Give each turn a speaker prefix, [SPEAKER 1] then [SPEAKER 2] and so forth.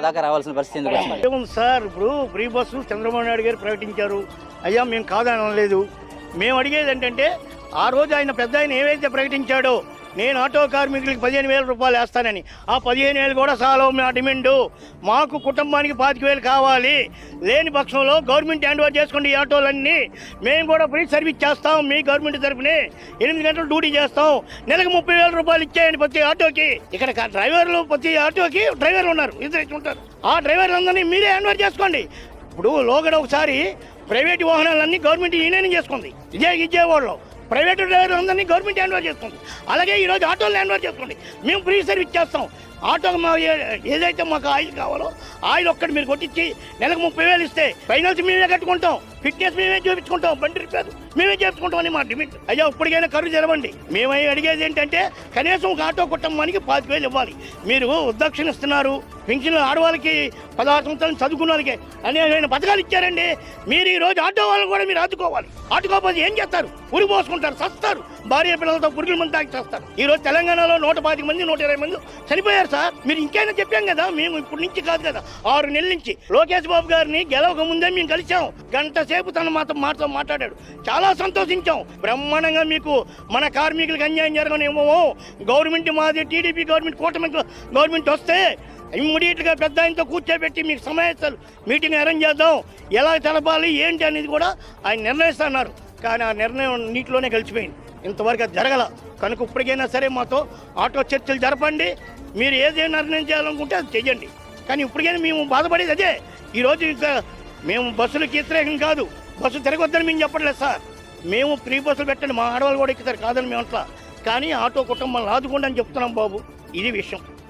[SPEAKER 1] దాకా రావాల్సిన పరిస్థితి ఎందుకు వచ్చింది?
[SPEAKER 2] ఏముంది సార్ ఇప్పుడు ఫ్రీ బస్సు చంద్రబాబు నాయుడు గారు ప్రకటించారు. అయ్యా మేము కాదనలేదు మేము అడిగేది ఏంటంటే ఆ రోజు ఆయన పెద్ద ఆయన ఏవైతే ప్రకటించాడో నేను ఆటో కార్మికులకి పదిహేను వేల రూపాయలు వేస్తానని. ఆ పదిహేను వేలు కూడా సాలో మా డిమాండ్. మాకు కుటుంబానికి పాతిక వేలు కావాలి. లేని పక్షంలో గవర్నమెంట్ హ్యాండ్ ఓవర్ చేసుకోండి ఈ ఆటోలన్నీ మేము కూడా ఫ్రీ సర్వీస్ చేస్తాం మీ గవర్నమెంట్ తరఫునే. ఎనిమిది గంటలు డ్యూటీ చేస్తాం. నెలకు ముప్పై వేల రూపాయలు ఇచ్చేయండి ప్రతి ఆటోకి. ఇక్కడ డ్రైవర్లు ప్రతి ఆటోకి డ్రైవర్లు ఉన్నారు. ఇద్దరు ఉంటారు. ఆ డ్రైవర్లందరినీ మీరే హ్యాండ్ ఓవర్ చేసుకోండి. ఇప్పుడు లోగడ ఒకసారి ప్రైవేట్ వాహనాలన్నీ గవర్నమెంట్ యూనియన్ చేసుకుంది. ఇదే విజయవాడలో. ప్రైవేట్ డ్రైవర్లు అందరినీ గవర్నమెంట్ హ్యాండ్ ఓవర్ చేస్తుంది అలాగే ఈరోజు ఆటోలు హ్యాండ్ ఓవర్ చేసుకోండి. మేము ఫ్రీ సర్వీస్ చేస్తాం. ఆటో మా ఏదైతే మాకు ఆయిల్ కావాలో ఆయిల్ ఒక్కటి మీరు కొట్టించి నెలకు ముప్పై వేలు ఇస్తే ఫైనల్స్ మేమే కట్టుకుంటాం. ఫిట్నెస్ మేమే చూపించుకుంటాం బండి రిపేర్ మేమే చేసుకుంటాం అని మా డిమిట్ అయ్యా ఇప్పటికైనా కర్రు జరవండి మేము అడిగేది ఏంటంటే కనీసం ఒక ఆటో కుటుంబానికి పాతి వేలు ఇవ్వాలి. మీరు ఉద్దక్షిణ ఇస్తున్నారు పెన్షన్ ఆడవాళ్ళకి పదహారు సంవత్సరాలు చదువుకున్న వాళ్ళకి అనేకమైన పథకాలు ఇచ్చారండి. మీరు ఈ రోజు ఆటో వాళ్ళు కూడా మీరు ఆదుకోవాలి. ఆదుకోకపోతే ఏం చేస్తారు? ఉరి పోసుకుంటారు సస్తారు. భార్య పిల్లలతో పురుగుల మంది తాకి చేస్తారు. ఈ రోజు తెలంగాణలో నూట పాతిక మంది నూట ఇరవై మంది చనిపోయారు సార్. మీరు ఇంకైనా చెప్పాం కదా? మేము ఇప్పటి నుంచి కాదు కదా. ఆరు నెలల నుంచి లోకేష్ బాబు గారిని గెలవక ముందే మేము కలిసాం గంట సేపు తను మాతో మాతో మాట్లాడాడు. చాలా సంతోషించాం. బ్రహ్మాండంగా మీకు మన కార్మికులకు అన్యాయం జరగనేమో గవర్నమెంట్ మాది టీడీపీ గవర్నమెంట్ కూటమి గవర్నమెంట్ వస్తే ఇమ్మీడియట్గా పెద్ద ఆయనతో కూర్చోబెట్టి మీకు సమావేశాలు మీటింగ్ అరేంజ్ చేద్దాం. ఎలా తెలపాలి ఏంటి అనేది కూడా ఆయన నిర్ణయిస్తున్నారు. కానీ ఆ నిర్ణయం నీటిలోనే కలిసిపోయింది ఇంతవరకు అది జరగల. కనుక ఇప్పటికైనా సరే మాతో ఆటో చర్చలు జరపండి. మీరు ఏదైనా నిర్ణయం చేయాలనుకుంటే అది చెయ్యండి కానీ ఇప్పటికైనా మేము బాధపడేది అదే. ఈరోజు ఇంకా మేము బస్సులకు వ్యతిరేకం కాదు. బస్సు తిరగొద్దని మేము చెప్పట్లేదు సార్. మేము ఫ్రీ బస్సులు పెట్టండి. మా ఆడవాళ్ళు కూడా ఎక్కుతారు. కాదని మేము అట్లా. కానీ ఆటో కుటుంబాలను ఆదుకోండి అని చెప్తున్నాం బాబు. ఇది విషయం.